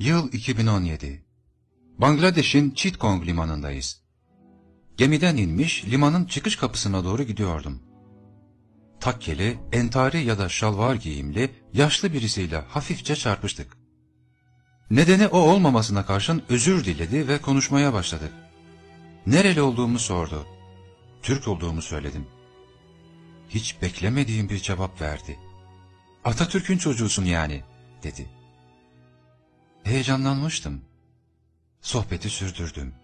Yıl 2017. Bangladeş'in Chittagong limanındayız. Gemiden inmiş limanın çıkış kapısına doğru gidiyordum. Takkeli, entari ya da şalvar giyimli, yaşlı birisiyle hafifçe çarpıştık. Nedeni o olmamasına karşın özür diledi ve konuşmaya başladık. Nereli olduğumu sordu. Türk olduğumu söyledim. Hiç beklemediğim bir cevap verdi. Atatürk'ün çocuğusun yani, dedi. Heyecanlanmıştım. Sohbeti sürdürdüm.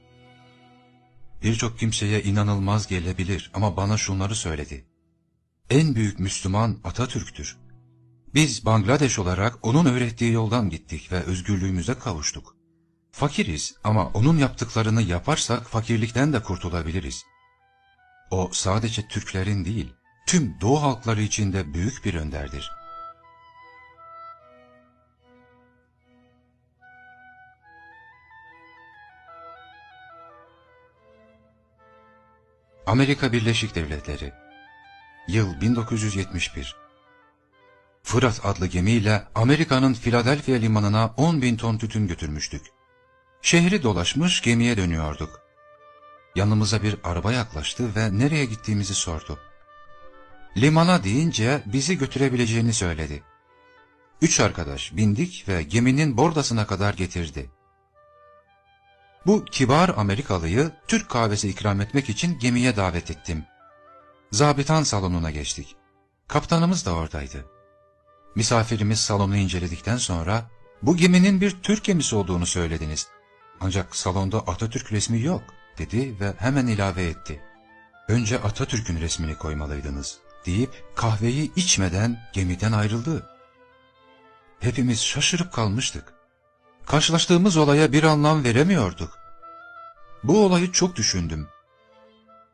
Birçok kimseye inanılmaz gelebilir ama bana şunları söyledi. En büyük Müslüman Atatürk'tür. Biz Bangladeş olarak onun öğrettiği yoldan gittik ve özgürlüğümüze kavuştuk. Fakiriz ama onun yaptıklarını yaparsak fakirlikten de kurtulabiliriz. O sadece Türklerin değil, tüm Doğu halkları için de büyük bir önderdir. Amerika Birleşik Devletleri Yıl 1971 Fırat adlı gemiyle Amerika'nın Philadelphia limanına 10 bin ton tütün götürmüştük. Şehri dolaşmış gemiye dönüyorduk. Yanımıza bir araba yaklaştı ve nereye gittiğimizi sordu. Limana deyince bizi götürebileceğini söyledi. Üç arkadaş bindik ve geminin bordasına kadar getirdi. Bu kibar Amerikalıyı Türk kahvesi ikram etmek için gemiye davet ettim. Zabitan salonuna geçtik. Kaptanımız da oradaydı. Misafirimiz salonu inceledikten sonra bu geminin bir Türk gemisi olduğunu söylediniz. Ancak salonda Atatürk resmi yok dedi ve hemen ilave etti. Önce Atatürk'ün resmini koymalıydınız deyip kahveyi içmeden gemiden ayrıldı. Hepimiz şaşırıp kalmıştık. Karşılaştığımız olaya bir anlam veremiyorduk. Bu olayı çok düşündüm.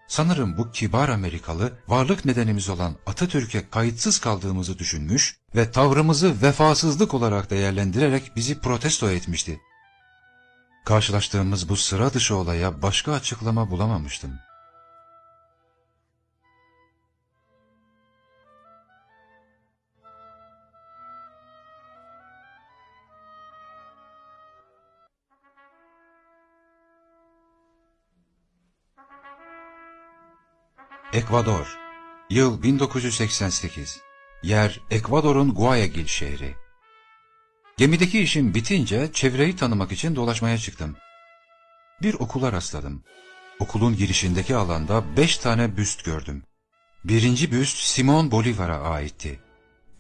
Sanırım bu kibar Amerikalı varlık nedenimiz olan Atatürk'e kayıtsız kaldığımızı düşünmüş ve tavrımızı vefasızlık olarak değerlendirerek bizi protesto etmişti. Karşılaştığımız bu sıra dışı olaya başka açıklama bulamamıştım. Ekvador Yıl 1988 Yer Ekvador'un Guayaquil şehri Gemideki işim bitince çevreyi tanımak için dolaşmaya çıktım. Bir okula rastladım. Okulun girişindeki alanda beş tane büst gördüm. Birinci büst Simon Bolivar'a aitti.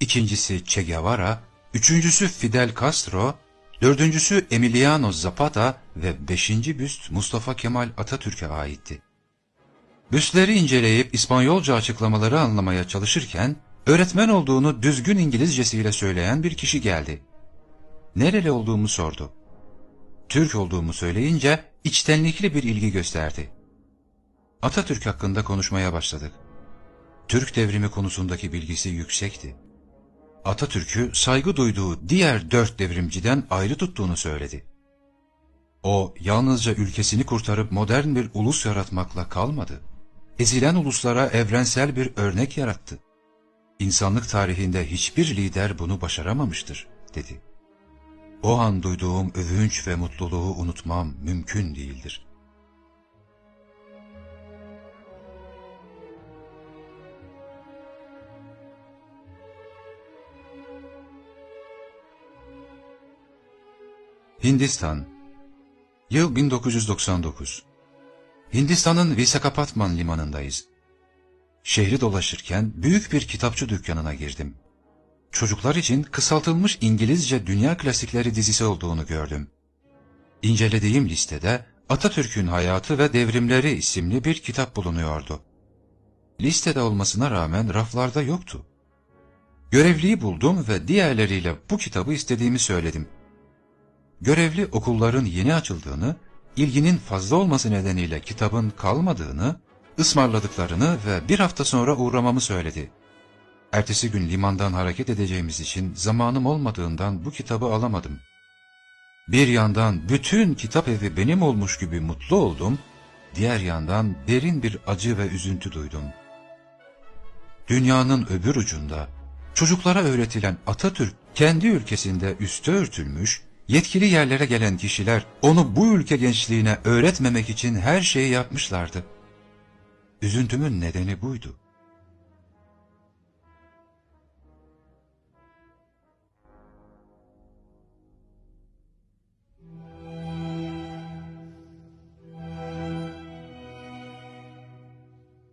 İkincisi Che Guevara, üçüncüsü Fidel Castro, dördüncüsü Emiliano Zapata ve beşinci büst Mustafa Kemal Atatürk'e aitti. Büstleri inceleyip İspanyolca açıklamaları anlamaya çalışırken, öğretmen olduğunu düzgün İngilizcesiyle söyleyen bir kişi geldi. Nereli olduğumu sordu. Türk olduğumu söyleyince içtenlikli bir ilgi gösterdi. Atatürk hakkında konuşmaya başladık. Türk devrimi konusundaki bilgisi yüksekti. Atatürk'ü saygı duyduğu diğer dört devrimciden ayrı tuttuğunu söyledi. O yalnızca ülkesini kurtarıp modern bir ulus yaratmakla kalmadı. Ezilen uluslara evrensel bir örnek yarattı. İnsanlık tarihinde hiçbir lider bunu başaramamıştır, dedi. O an duyduğum övünç ve mutluluğu unutmam mümkün değildir. Hindistan Yıl 1999 Hindistan'ın Visakhapatnam limanındayız. Şehri dolaşırken büyük bir kitapçı dükkanına girdim. Çocuklar için kısaltılmış İngilizce dünya klasikleri dizisi olduğunu gördüm. İncelediğim listede Atatürk'ün Hayatı ve Devrimleri isimli bir kitap bulunuyordu. Listede olmasına rağmen raflarda yoktu. Görevliyi buldum ve diğerleriyle bu kitabı istediğimi söyledim. Görevli okulların yeni açıldığını, ilginin fazla olması nedeniyle kitabın kalmadığını, ısmarladıklarını ve bir hafta sonra uğramamı söyledi. Ertesi gün limandan hareket edeceğimiz için zamanım olmadığından bu kitabı alamadım. Bir yandan bütün kitap evi benim olmuş gibi mutlu oldum, diğer yandan derin bir acı ve üzüntü duydum. Dünyanın öbür ucunda çocuklara öğretilen Atatürk kendi ülkesinde üstü örtülmüş, Yetkili yerlere gelen kişiler onu bu ülke gençliğine öğretmemek için her şeyi yapmışlardı. Üzüntümün nedeni buydu.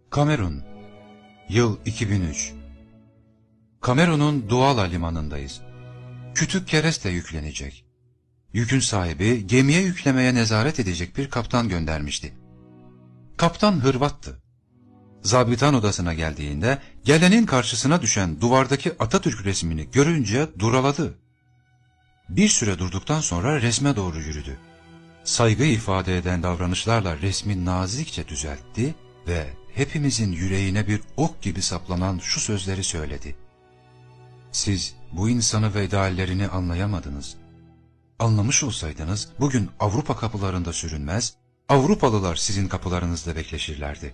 Kamerun Yıl 2003 Kamerun'un Douala limanındayız. Kütük kereste yüklenecek. Yükün sahibi gemiye yüklemeye nezaret edecek bir kaptan göndermişti. Kaptan Hırvattı. Zabitan odasına geldiğinde gelenin karşısına düşen duvardaki Atatürk resmini görünce duraladı. Bir süre durduktan sonra resme doğru yürüdü. Saygı ifade eden davranışlarla resmi nazikçe düzeltti ve hepimizin yüreğine bir ok gibi saplanan şu sözleri söyledi. Siz bu insanı ve ideallerini anlayamadınız. Anlamış olsaydınız bugün Avrupa kapılarında sürünmez, Avrupalılar sizin kapılarınızda bekleşirlerdi.